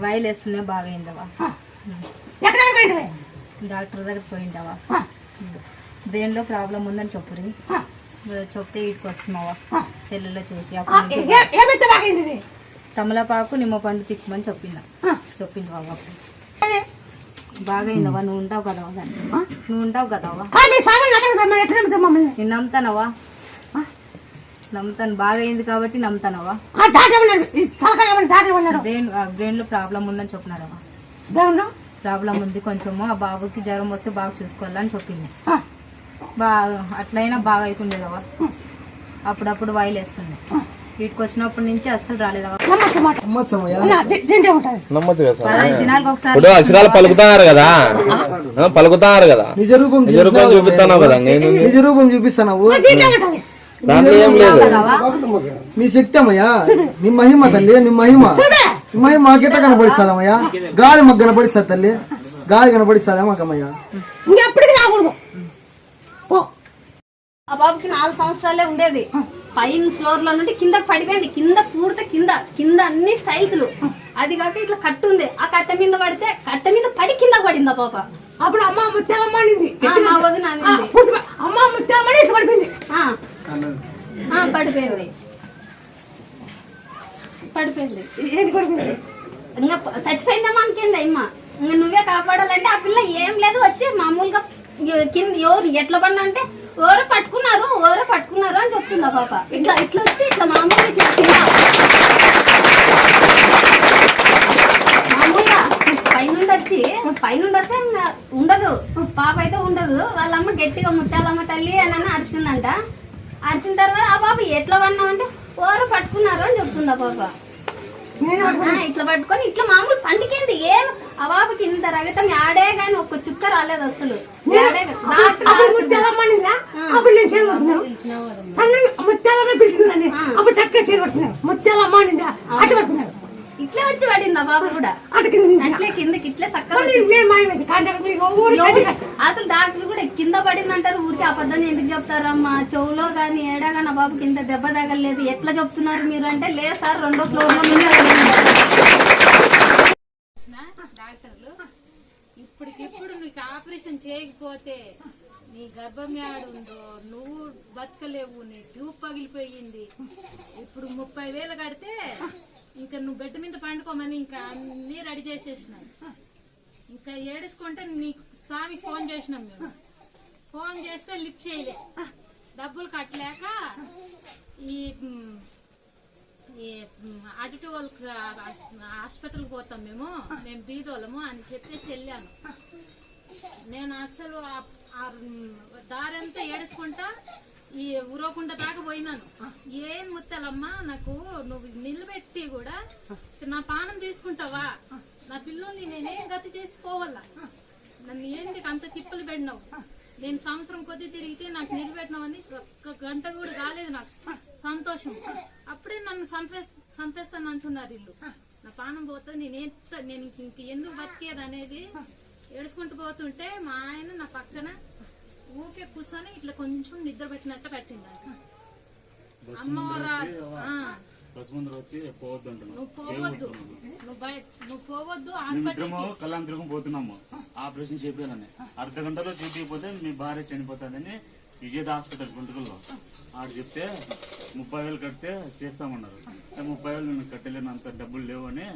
While వేస్తున్నా బాగా అయిందవా? Doctor దగ్గరికి పోయిండవా బ్రెయిన్లో ప్రాబ్లం ఉందని చెప్పురి చెప్తే ఇటుకు వస్తున్నావా? సెల్లులో చూసి? తమలపాకు నిమ్మ పండు తిక్కమని చెప్పిన. ఆ. చెప్పిండు బాబు. బాగా అయిందవా? నువ్వు ఉంటావు కదవా దాన్ని? నువ్వు ఉంటావు కదవా? కానీ సామాన్లు అక్కడ తెమ్మా ఎట్లా తెమ్ముతాం మమ్మల్ని నేను నమ్ముతానవా ఆ? నమ్ముతాను. బాగా అయింది కాబట్టి నమ్ముతానవా ఏమన్నాడు బ్రెయిన్ బ్రెయిన్లో ప్రాబ్లం ఉందని చెప్పినాడవా దేవుడు ప్రాబ్లం ఉంది కొంచెము ఆ బాబుకి జ్వరం వస్తే బాగా చూసుకోవాలని చెప్పింది. బాగా అట్లయినా బాగా అవుతుండేదవా అప్పుడప్పుడు వైల్ వేస్తుంది వీటికి వచ్చినప్పటి నుంచి అస్సలు రాలేదవా నమ్మచ్చు మాట. అన్న, దీ- దీంట్లో ఉంటుంది. నమ్మచ్చు కదా అక్షరాలు పలుకుతున్నారు కదా. నిజ రూపం నిజ రూపం చూపిస్తున్నావు కదా నేను నిజ రూపం చూపిస్తున్నావు దీంట్లో ఉంటుంది దాంట్లో ఏం లేదు. నీ శక్తి అమ్మయ్యా నీ మహిమ తల్లి నీ మహిమ. నీ మహిమ మాకెట్లా కనపడిస్తాదమ్మయ్యా? గాలి మాకు కనపడిస్తుంది తల్లి. గాలి కనపడిస్తుందా మాకమ్మయ్యా? ఇంకెప్పటికీ రాకూడదు. ఆ బాబుకి నాలుగు సంవత్సరాలే ఉండేది. పైన ఫ్లోర్లో నుండి కింద పడిపోయింది. కింద పూర్తి కింద కింద అన్ని స్టైల్స్ అది కాక ఇట్లా కట్టు ఉంది. ఆ కట్ట మీద పడితే కట్ట మీద పడి కింద పడింది ఆ పాప? అప్పుడు అమ్మ ముత్యాలమ్మ అనింది. మా వదిన అమ్మ ముత్యాలమ్మ పడిపోయింది. పడిపోయింది. పడిపోయింది. ఏంటి పడిపోయింది? ఇంకా చచ్చిపోయిందమ్మా అనుకుంది అమ్మ ఇంకా నువ్వే కాపాడాలంటే ఆ పిల్ల ఏం లేదు వచ్చి మామూలుగా కింద ఎవరు ఎట్లా పడినా అంటే ఎవరో పట్టుకున్నారు ఎవరో పట్టుకున్నారు అని చెప్తుంది ఆ పాప. ఇట్లా ఇట్లా వచ్చి ఇట్లా మామూలుగా ఇట్లా కింద. మామూలుగా పైనుండి వచ్చి పైనుండి వస్తే ఇంకా ఉండదు. పాప అయితే ఉండదు. వాళ్ళమ్మ గట్టిగా ముత్యాలమ్మ తల్లి అని అని అరిచిందంట. అరిచిన తర్వాత ఆ పాప ఎట్లా పడినావు అంటే ఎవరు పట్టుకున్నారు అని చెప్తుంది ఆ పాప ఇట్లా పట్టుకొని ఇట్లా మామూలు పండుకేంది ఏం? ఆ బాబుకి ఇంత రగతం ఆడే గాని ఒక్క చుక్క రాలేదు అసలు. ముత్యాలమ్మ అప్పుడు చక్కగా చేరు ఇట్లే వచ్చి పడింది ఆ బాబు కూడా. అట్లే కిందకి ఇట్లే అసలు డాక్టర్ కూడా కింద పడింది అంటారు ఊరికి అబద్ధం ఎందుకు చెప్తారమ్మా? చెవులో గాని ఏడా గాని ఆ బాబుకి ఇంత దెబ్బ తగలేదు ఎట్లా చెప్తున్నారు మీరు అంటే లేదు సార్ రెండో ఫ్లోర్లో డాక్టర్లు ఇప్పటికిప్పుడు నీకు ఆపరేషన్ చేయకపోతే నీ గర్భం ఉందో నువ్వు బతకలేవు నీ ట్యూబ్ పగిలిపోయింది. ఇప్పుడు ముప్పై వేలు కడితే ఇంకా నువ్వు బెడ్ మీద పండుకోమని ఇంకా అన్నీ రెడీ చేసేసినాను ఇంకా ఏడుచుకుంటే నీకు స్వామి ఫోన్ చేసినాం మేము. ఫోన్ చేస్తే లిఫ్ట్ చేయలే. డబ్బులు కట్టలేక ఈ ఈ అటు వాళ్ళకి హాస్పిటల్కి పోతాం మేము. మేము బీదోళ్ళము అని చెప్పేసి వెళ్ళాను. నేను అస్సలు ఆ- దారంతా ఏడుచుకుంటా ఈ ఉరవకుండ దాకా పోయినాను. ఏం ముత్తాలమ్మా నాకు నువ్వు నిలబెట్టి కూడా నా పానం తీసుకుంటావా నా పిల్లల్ని నేనేం గతి చేసుకోవాలా? నన్ను ఏంటి అంత తిప్పలు పెడినావు? నేను సంవత్సరం కొద్ది తిరిగితే నాకు నిలబెట్టినావని ఒక్క గంట కూడా కాలేదు నాకు. సంతోషం. అప్పుడే నన్ను చంపే చంపేస్తాను అంటున్నారు ఇల్లు నా పానం పోతే నేను ఎంత నేను ఇంక ఎందుకు బతికేది అనేది ఏడుచుకుంటూ పోతుంటే మా ఆయన నా పక్కన ఊకే కూర్చొని ఇట్లా కొంచెం నిద్ర పెట్టినట్టు పెట్టింది అమ్మవారా వచ్చి పోవద్దు నువ్వు పోవద్దు. నువ్వు? బయ పోవద్దు పోతున్నాము. ఆపరేషన్ చేయాలని అర్ధ గంటలో చేయకపోతే మీ భార్య చనిపోతుందని విజేత హాస్పిటల్ గుంటూరులో. ఆడు చెప్తే ముప్పై వేలు కడితే చేస్తామన్నారు. ముప్పై వేలు నేను కట్టలేను అంత డబ్బులు లేవు అని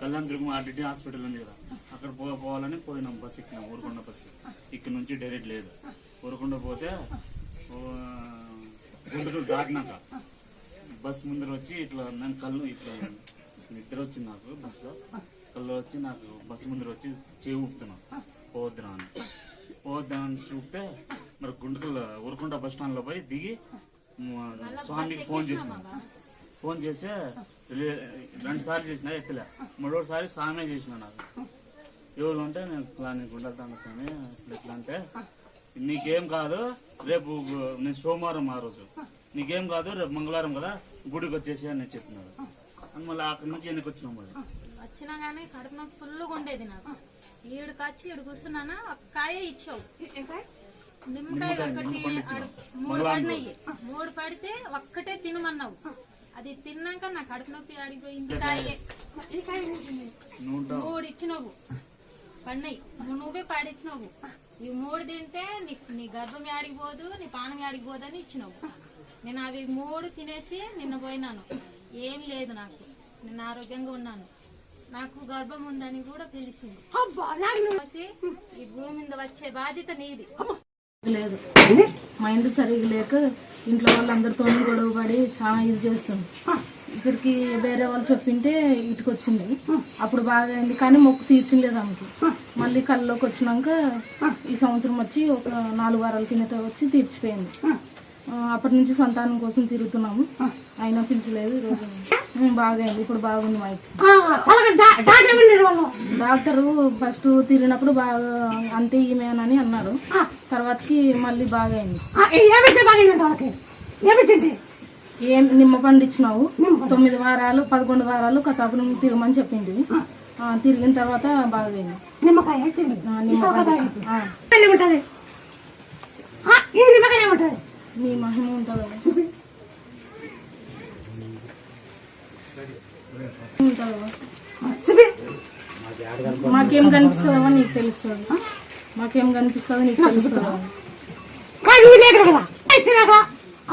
కళ్యాణదుర్గం ఆర్డిటి హాస్పిటల్ ఉంది కదా. అక్కడ పోవాలని పోయినాం బస్ ఎక్కినాం ఊరుకొండ బస్సు ఇక్కడ నుంచి డైరెక్ట్ లేదు. కోరకుండా పోతే ఓ, గుంటూరు దాటినాక బస్ ముందర వచ్చి ఇట్లా నేను కళ్ళు ఇట్లా నిద్ర వచ్చింది నాకు బస్సులో. కళ్ళు వచ్చి నాకు బస్సు ముందర వచ్చి చేయి ఊపుతున్నాను పోవద్దురా అని. పోవద్దా అని చూపితే మరి గుంటకల్ ఉరకుంట బస్ స్టాండ్లో పోయి దిగి స్వామికి ఫోన్ చేసినాను ఫోన్ చేస్తే రెండు సార్లు చేసిన ఎత్తలే. మూడోసారి స్వామి చేసిన నాకు. ఎవరు అంటే నేను ఇట్లా నీకు స్వామి ఇట్లా అంటే నీకేం కాదు రేపు నేను సోమవారం ఆ రోజు. నీకేం కాదు రేపు మంగళవారం కదా గుడికి వచ్చేసి అని చెప్పినాడు అని మళ్ళీ అక్కడి నుంచి వెనక్కి వచ్చినాం మళ్ళీ. వచ్చినా కానీ కడుపు నొప్పి ఫుల్గా ఉండేది నాకు. ఈడుకి వచ్చి ఈడు కూర్చున్నానా ఒక కాయ ఇచ్చావు. నిమ్మకాయ ఒకటి మూడు పడినాయి. మూడు పడితే ఒక్కటే తినమన్నావు. అది తిన్నాక నా కడుపు నొప్పి ఆడిపోయింది కాయే? మూడు ఇచ్చినావు. పన్నయి నువ్వే పాడిచ్చినావు. ఈ మూడు తింటే నీ నీ గర్భం ఆడిపోదు నీ పానం ఆడిపోదు అని ఇచ్చినావు. నేను అవి మూడు తినేసి నిన్న పోయినాను. ఏం లేదు నాకు. నేను ఆరోగ్యంగా ఉన్నాను. నాకు గర్భం ఉందని కూడా తెలిసింది. నాకు ఈ భూమి మీద వచ్చే బాధ్యత నీది. లేదు. మైండ్ సరిగ్గా లేక ఇంట్లో వాళ్ళందరితో గొడవ పడి చాలా ఇది చేస్తుంది ఇక్కడికి వేరే వాళ్ళు చెప్పింటే ఇటుకు వచ్చింది అప్పుడు బాగా అయింది. కానీ మొక్కు తీర్చలేదు ఆమెకి. మళ్ళీ కళ్ళలోకి వచ్చినాక ఈ సంవత్సరం వచ్చి ఒక నాలుగు వారాల కిందట వచ్చి తీర్చిపోయింది. అప్పటి నుంచి సంతానం కోసం తిరుగుతున్నాము. అయినా పిలిచలేదు. ఈరోజు బాగా అయింది. ఇప్పుడు బాగుంది మైక్. డాక్టరు ఫస్ట్ తిరిగినప్పుడు బాగా అంతే ఈమెనని అన్నారు. తర్వాతకి మళ్ళీ బాగా అయింది. ఏం నిమ్మ పండు ఇచ్చినావు? తొమ్మిది వారాలు పదకొండు వారాలు కసాపురం తిరగమని చెప్పింది. తిరిగిన తర్వాత బాగా అయింది నిమ్మకాయ నిమ్మకాయ నీ మహిమ ఉంటుంది? మాకేం కనిపిస్తుందో నీకు తెలుస్తుంది. మాకేం కనిపిస్తుందో నీకు తెలుస్తుంది.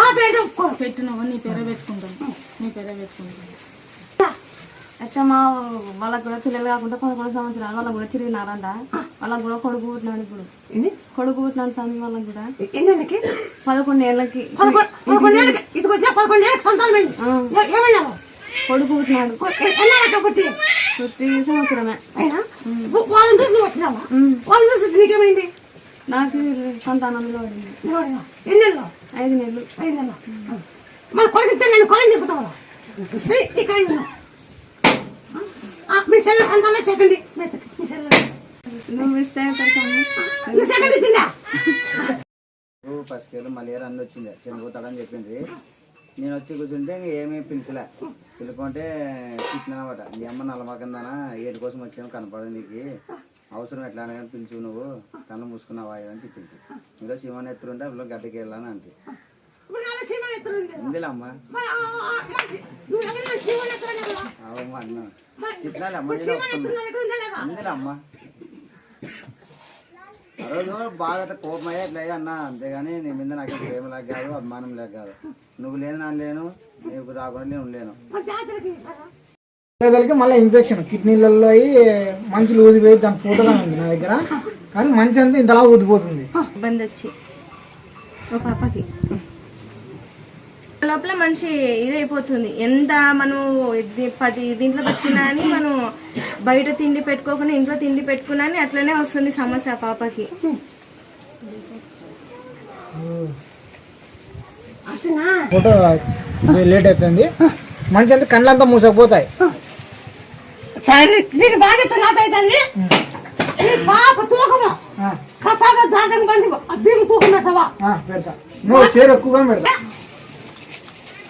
ఆ పేరు ఒప్పుకో. పెట్టినావా? నీ పేరే పెట్టుకుంటాను. నీ పేరే పెట్టుకుంటాను. అయితే మా వాళ్ళకి కూడా పిల్లలు కాకుండా పదకొండు సంవత్సరాలు వాళ్ళకి కూడా తిరిగినారంట. వాళ్ళకి కూడా కొడుకు పుట్టినాడు ఇప్పుడు? కొడుకు పుట్టినాడు తమ్మి వాళ్ళకి కూడా. ఎన్నెళ్ళకి పదకొండు ఏళ్ళకి. కొడుకు పుట్టినాడు. పుట్టి? సంవత్సరమే. వాళ్ళని చూసి నువ్వు వచ్చినావా? వాళ్ళని చూసి నీకేమైంది? నాకు సంతానంలో? ఎన్నెళ్ళు ఐదు నెలలు. ఐదు నెలలు. మన కొడుకు నేను కొలం చేసుకుంటావా? ఇక్కడ మీ చెల్లె సంతానం సెకండ్ మీ చెల్లె. నువ్వు ఇస్తే మీ సెకండ్ ఇయర్ అన్ని వచ్చింది. చనిపోతాడని చెప్పింది. నేను వచ్చి కూర్చుంటే ఏమీ పిలిచలే. పిలుకుంటే తిట్టినమాట నీ అమ్మ నల్లమకందానా ఏది కోసం వచ్చాను కనపడదు నీకు. అవసరం ఎట్లా అని పిలిచు నువ్వు. కళ్ళు మూసుకున్నావా అని తిప్పింది ఇంకా శివన్ ఎత్తులుంటే అప్పుడు గడ్డకి వెళ్ళాను అంటే ఇప్పుడు నాలుగు సీమలు ఎత్తులుంది ఉందిలే అమ్మ. మరి ఆ, ఆ, మరి నువ్వు ఎవరైనా సీమలు ఎత్తులని అవమ్మ అన్న. ఆ రోజు బాగా అట్లా కోపం అయ్యా ఇట్లా అయ్యా అన్న. అంతేగాని నీ మీద నాకు ప్రేమ లేక కాదు అభిమానం లేక కాదు. నువ్వు లేని నన్ను లేను. నీకు రాకుండా నేను లేను? పేదలకి మళ్ళీ ఇన్ఫెక్షన్ కిడ్నీలలో అయ్యి మంచి ఊదిపోయి దాని ఫోటో ఉంది నా దగ్గర. కానీ మంచి అంతా ఇంతలా ఊదిపోతుంది. ఇబ్బంది వచ్చి. పాపకి. లోపల మనిషి ఇదైపోతుంది. ఎంత మనం ఇది పది దీంట్లో పెట్టుకున్నా అని మనం బయట తిండి పెట్టుకోకుండా ఇంట్లో తిండి పెట్టుకున్నా అని అట్లనే వస్తుంది సమస్య పాపకి? ఫోటో లేట్ అయిపోయింది. మంచి అంతా కళ్ళంతా మూసకపోతాయి. సరే దీని బాధ్యత నాదైతుంది ఈ పాప తూకము కసాబ దాదం బంది భీము తూకం పెడతావా ఆ, పెడతా నువ్వు చీర ఎక్కువగా పెడతా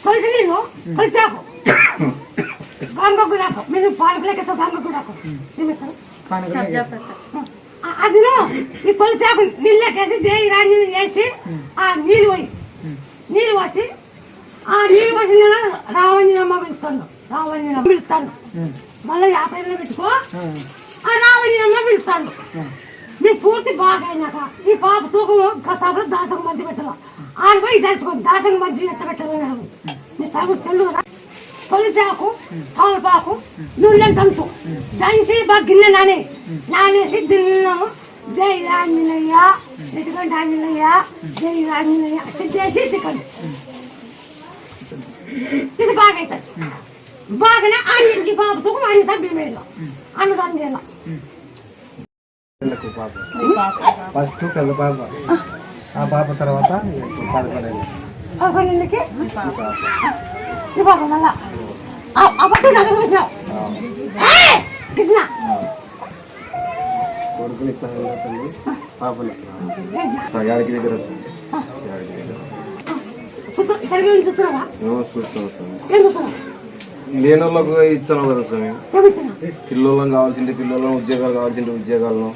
కొలికి నీళ్ళు కొలిచాకు గంగకు రాకు మీరు పాలకులకి గంగకు రాకు కానీ అది ఈ తొలిచాకు నీళ్ళకేసి దేవి రాణి వేసి ఆ నీళ్ళు పోయి నీళ్ళు పోసి ఆ నీళ్ళు పోసి నేను రావంజనమ్మ పిలుస్తాను రావంజనమ్మ పిలుస్తాను మళ్ళీ యాభై ఏళ్ళు పెట్టుకో. ఆ. రావంజనమ్మ పిలుస్తాను నీ పూర్తి బాగా అయినాక ఈ పాప తూకము కసాబులు దాచక మధ్య పెట్టాలి? ఆడ పోయి చచ్చుకోండి దాచక మధ్య ఎట్ట పెట్టాలి నీ సగు తెలుగు తొలిచాకు తమలపాకు నూనె దంచు. దంచి బాగా గిన్నె నానే. నానేసి దిన్నము. జై రాంజనయ్య ఎటువంటి ఆంజనేయ జై రాంజనయ్య చేసి తిక్కండి ఇది బాగా అవుతుంది బాగానే ఈ బాబుతో ఆయన సభ్యులు వేయాలి అన్నదానం చేయాలి. ఫస్ట్ పెద్ద పాప. ఆ పాప తర్వాత పదకొండేళ్ళు. పదకొండుకి ఈ బాబు మళ్ళా? కృష్ణ. తల్లి యాడికి దగ్గర వస్తుంది. చూస్తూ ఇతరులు చూస్తున్నావా? చూస్తూ వస్తుంది. ఏం చూస్తున్నావు? లేనోళ్ళకు ఇచ్చాను కదా స్వామి. పిల్లలను కావాల్సింది పిల్లలను ఉద్యోగాలు కావాల్సింది ఉద్యోగాలను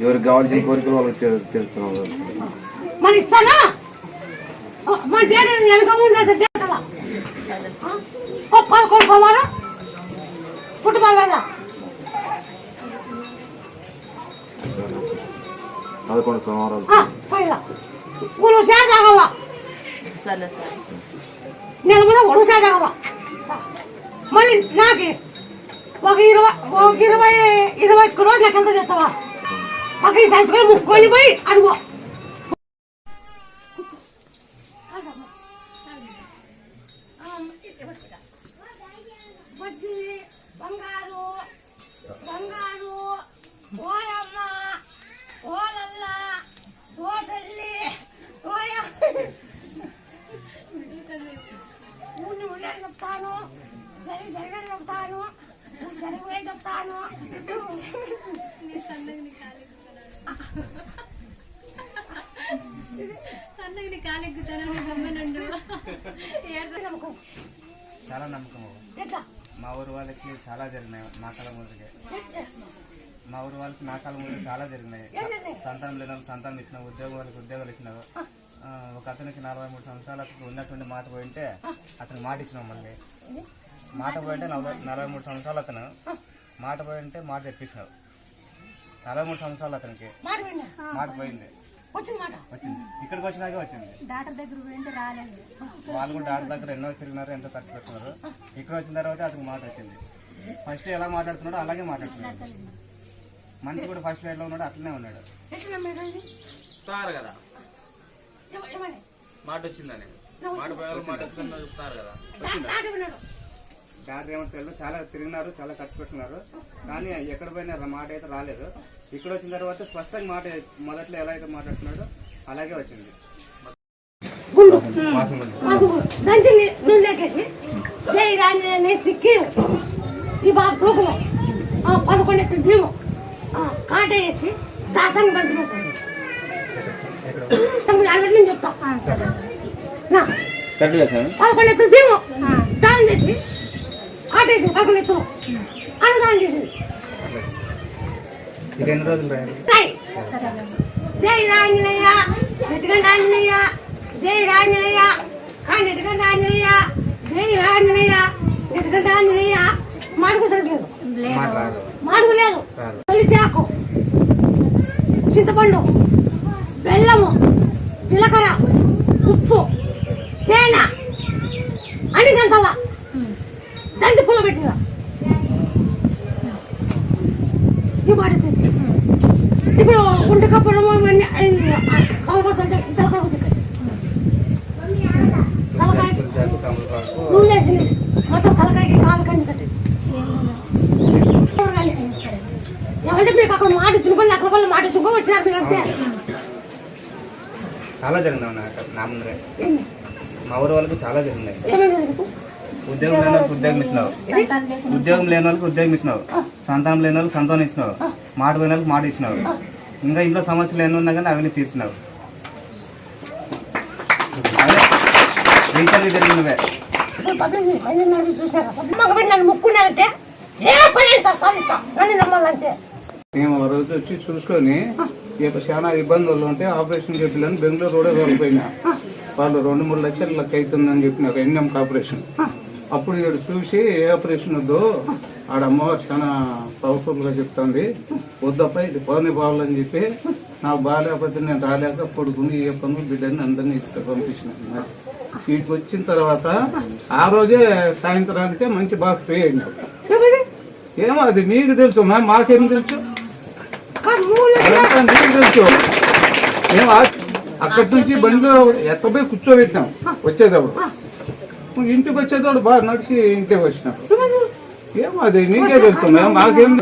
ఎవరికి కావాల్సిన కోరికలు వాళ్ళకి తెలుస్తున్నాం కదా పదకొండు సోమవారాలు. సరే సరే. నెల కూడా ఒడుసా మళ్ళీ నాకు. ఒక ఇరవై ఒక ఇరవై ఇరవై ఒక్క రోజు నాకు ఎంత చేస్తావా? ఒక సంచుకొని ముక్కొని పోయి అడుగు. జరిగి జరిగని చెప్తాను. జరిగిపోయి చెప్తాను. సన్నగిని కాలెక్కుతాను గమ్మనుండు. చాలా నమ్మకం మా ఊరు వాళ్ళకి చాలా జరిగినాయి నా కళ ముందుకే మా ఊరు వాళ్ళకి నా కాలం ముందు చాలా జరిగినాయి. సంతానం లేని వాళ్ళకి సంతానం ఇచ్చిన ఉద్యోగం వాళ్ళకి ఉద్యోగాలు ఇచ్చినారు. ఆ, ఒక అతనికి నలభై మూడు సంవత్సరాలు అతనికి ఉన్నటువంటి మాట పోయింటే అతనికి మాట ఇచ్చినాం మళ్ళీ. మాట పోయింటే నలభై నలభై మూడు సంవత్సరాలు అతను. మాట పోయింటే మాట తెప్పించినావు నలభై మూడు సంవత్సరాలు అతనికి. మాట పోయింది? వచ్చింది మాట? వచ్చింది. ఇక్కడికి వచ్చినాకే వచ్చింది. డాక్టర్ దగ్గర వాళ్ళు కూడా డాక్టర్ దగ్గర ఎన్నో తిరిగినారు ఎంతో ఖర్చు పెట్టుకున్నారు. ఇక్కడ వచ్చిన తర్వాత అతనికి మాట వచ్చింది. ఫస్ట్ ఎలా మాట్లాడుతున్నాడో అలాగే మాట్లాడుతున్నాడు. మనిషి కూడా ఫస్ట్ ఎట్లా ఉన్నాడు అట్లనే ఉన్నాడు? చెప్తారు కదా. మాట వచ్చిందని. మాట పోయాలి మాట వచ్చిందని చెప్తారు కదా. డా- డాక్టర్ విన్నాడు డాక్టర్ ఏమంటారు చాలా తిరిగినారు చాలా ఖర్చు పెట్టినారు కానీ ఎక్కడ పోయినా మాట అయితే రాలేదు. ఇక్కడ వచ్చిన తర్వాత స్పష్టంగా మాట మొదట్లో ఎలా అయితే మాట్లాడుతున్నాడో అలాగే వచ్చింది. ఈ బాబు తూకము ఆ, పదకొండు ఎత్తుల భీము. ఆ, కాట వేసి దాసాన్ని పంచుకుంటాను తమ్ముడు అలవాటు నేను చెప్తా. పదకొండు ఎత్తుల భీము. దానం చేసి కాట వేసి పదకొండు ఎత్తులు అన్నదానం చేసింది. ఇది ఎన్ని రోజులు రాయాలి. జై రాంజనేయ నెట్టుగంట ఆంజనేయ జై రాంజనేయ కా నెట్టుగంట ఆంజనేయ జై రాంజనేయ నెట్టుగంట ఆంజనేయ మాడుకు రాదు. మాడుకు లేదు. తొలి చాకు చింతపండు బెల్లము జీలకర్ర ఉప్పు తేనె అన్ని గంటల దంతి పూల పెట్టిన వచ్చింది ఇప్పుడు గుండె కప్పడం అవన్నీ కలపతంటే తలకాయ తమలపాకు నూనె వేసింది మొత్తం తలకాయకి కాలు కంది కట్టి. ఏమంటే మీకు అక్కడ మాట ఇచ్చుకొని అక్కడ వాళ్ళు మాట ఇచ్చుకొని వచ్చినారు మీరు అంతే. చాలా నాకు నా ముందరే. మా ఊరు వాళ్ళకి చాలా జరిగినాయి. ఏమైనా ఉద్యోగం లేని వాళ్ళకి ఉద్యోగం ఇచ్చినావు. ఉద్యోగం లేని వాళ్ళకి ఉద్యోగం ఇచ్చినావు. సంతానం లేని వాళ్ళకి సంతానం ఇచ్చినావు. మాట పోయిన వాళ్ళకి మాట ఇచ్చినావు. ఇంకా ఇంట్లో సమస్యలు ఎన్ని ఉన్నా కానీ అవన్నీ తీర్చినావు. రీసెంట్గా జరిగినవే ముక్కున్నారంటే మేము ఆ రోజు వచ్చి చూసుకొని ఇక చాలా ఇబ్బందులు ఉంటే ఆపరేషన్ చేయాలని బెంగళూరు కూడా వెళ్ళిపోయినా వాళ్ళు రెండు మూడు లక్షల లెక్క అవుతుందని చెప్పినారు. ఎన్ఎంకి ఆపరేషన్ అప్పుడు ఇక్కడ చూసి ఏ ఆపరేషన్ వద్దు? ఆడ అమ్మవారు చాలా పవర్ఫుల్గా చెప్తుంది. వద్దప్ప ఇది పోనీ బావాలని చెప్పి నాకు బాగాలేకపోతే నేను రాలేక పడుకుని ఏ పనులు బిడ్డని అందరినీ ఇక్కడ పంపించిన. వీటికి వచ్చిన తర్వాత ఆ రోజే సాయంత్రానికే మంచి బాగా ఫ్రీ అయినాడు ఏమో అది నీకు తెలుసు మాకేం తెలుసు? నీకు తెలుసు. అక్కడి నుంచి బండిలో ఎత్తపోయి కూర్చోబెట్టినాం వచ్చేటప్పుడు. ఇంటికి వచ్చేటప్పుడు బాగా నడిచి ఇంటికి వచ్చినాం ఏమో అది నీకే తెలుసు మాకేం